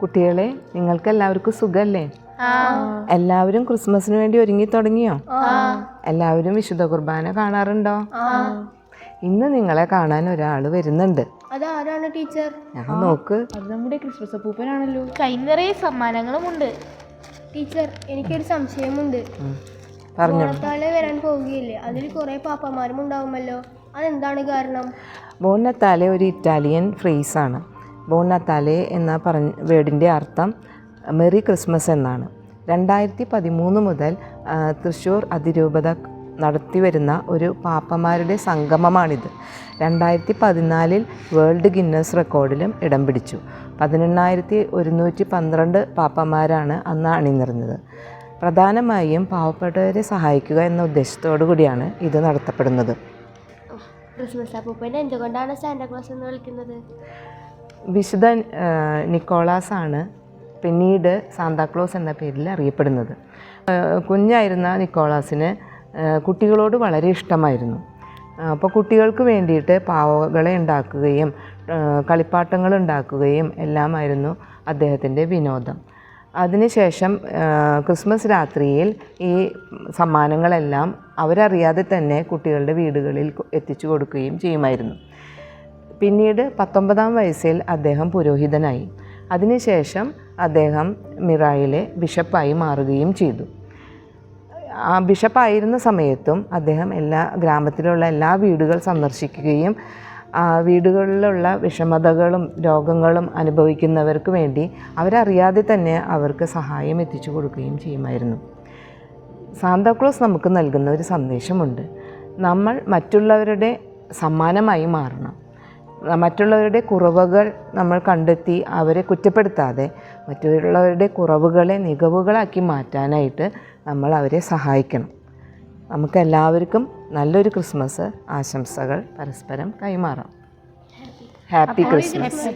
കുട്ടികളെ നിങ്ങൾക്ക് എല്ലാവർക്കും സുഖല്ലേ എല്ലാവരും ക്രിസ്മസിന് വേണ്ടി ഒരുങ്ങി തുടങ്ങിയോ? എല്ലാവരും വിശുദ്ധ കുർബാന കാണാറുണ്ടോ? ഇന്ന് നിങ്ങളെ കാണാൻ ഒരാൾ വരുന്നുണ്ട്. അതാരാണ് ടീച്ചർ? ഞാൻ നോക്ക്. അത് നമ്മുടെ ക്രിസ്മസ് അപ്പൂപ്പനാണല്ലോ. കൈ നിറയെ സമ്മാനങ്ങളുമുണ്ട്. ടീച്ചർ എനിക്കൊരു സംശയമുണ്ട്. പറഞ്ഞോ വരാൻ പോവുകയില്ലേ? അതിൽ കുറെ പാപ്പന്മാരും ഉണ്ടാവുമല്ലോ. അതെന്താണ് കാരണം? ബോണത്താലെ ഒരു ഇറ്റാലിയൻ ഫ്രേസാണ്. ബോൺ നത്താലെ എന്ന പറഞ്ഞ വേർഡിന്റെ അർത്ഥം മെറി ക്രിസ്മസ് എന്നാണ്. രണ്ടായിരത്തി പതിമൂന്ന് മുതൽ തൃശ്ശൂർ അതിരൂപത നടത്തി വരുന്ന ഒരു പാപ്പമാരുടെ സംഗമമാണിത്. രണ്ടായിരത്തി പതിനാലിൽ വേൾഡ് ഗിന്നസ് റെക്കോർഡിലും ഇടം പിടിച്ചു. പതിനെണ്ണായിരത്തി ഒരുന്നൂറ്റി പന്ത്രണ്ട് പാപ്പമാരാണ് അന്ന് അണിനിറഞ്ഞത് പ്രധാനമായും പാവപ്പെട്ടവരെ സഹായിക്കുക എന്ന ഉദ്ദേശത്തോടു കൂടിയാണ് ഇത് നടത്തപ്പെടുന്നത്. ക്രിസ്മസ് അപ്പൂപ്പനെ എന്തുകൊണ്ടാണ് സാന്റാക്ലോസ് എന്ന് വിളിക്കുന്നത്? വിശുദ്ധ നിക്കോളാസ് ആണ് പിന്നീട് സാന്താക്ലോസ് എന്ന പേരിൽ അറിയപ്പെടുന്നത്. കുഞ്ഞായിരുന്ന നിക്കോളാസിന് കുട്ടികളോട് വളരെ ഇഷ്ടമായിരുന്നു. അപ്പോൾ കുട്ടികൾക്ക് വേണ്ടിയിട്ട് പാവകളെ ഉണ്ടാക്കുകയും കളിപ്പാട്ടങ്ങൾ ഉണ്ടാക്കുകയും എല്ലാമായിരുന്നു അദ്ദേഹത്തിന്റെ വിനോദം. അതിനുശേഷം ക്രിസ്മസ് രാത്രിയിൽ ഈ സമ്മാനങ്ങളെല്ലാം അവരറിയാതെ തന്നെ കുട്ടികളുടെ വീടുകളിൽ എത്തിച്ചു കൊടുക്കുകയും ചെയ്യുമായിരുന്നു. പിന്നീട് പത്തൊമ്പതാം വയസ്സിൽ അദ്ദേഹം പുരോഹിതനായി. അതിനുശേഷം അദ്ദേഹം മിറായിലെ ബിഷപ്പായി മാറുകയും ചെയ്തു. ആ ബിഷപ്പായിരുന്ന സമയത്തും അദ്ദേഹം എല്ലാ ഗ്രാമത്തിലുള്ള എല്ലാ വീടുകൾ സന്ദർശിക്കുകയും വീടുകളിലുള്ള വിഷമതകളും രോഗങ്ങളും അനുഭവിക്കുന്നവർക്ക് വേണ്ടി അവരറിയാതെ തന്നെ അവർക്ക് സഹായം എത്തിച്ചു കൊടുക്കുകയും ചെയ്യുമായിരുന്നു. സാന്താക്ലോസ് നമുക്ക് നൽകുന്ന ഒരു സന്ദേശമുണ്ട്. നമ്മൾ മറ്റുള്ളവരുടെ സമ്മാനമായി മാറണം. മറ്റുള്ളവരുടെ കുറവുകൾ നമ്മൾ കണ്ടെത്തി അവരെ കുറ്റപ്പെടുത്താതെ മറ്റുള്ളവരുടെ കുറവുകളെ മികവുകളാക്കി മാറ്റാനായിട്ട് നമ്മൾ അവരെ സഹായിക്കണം. നമുക്ക് എല്ലാവർക്കും നല്ലൊരു ക്രിസ്മസ് ആശംസകൾ പരസ്പരം കൈമാറാം. Happy Christmas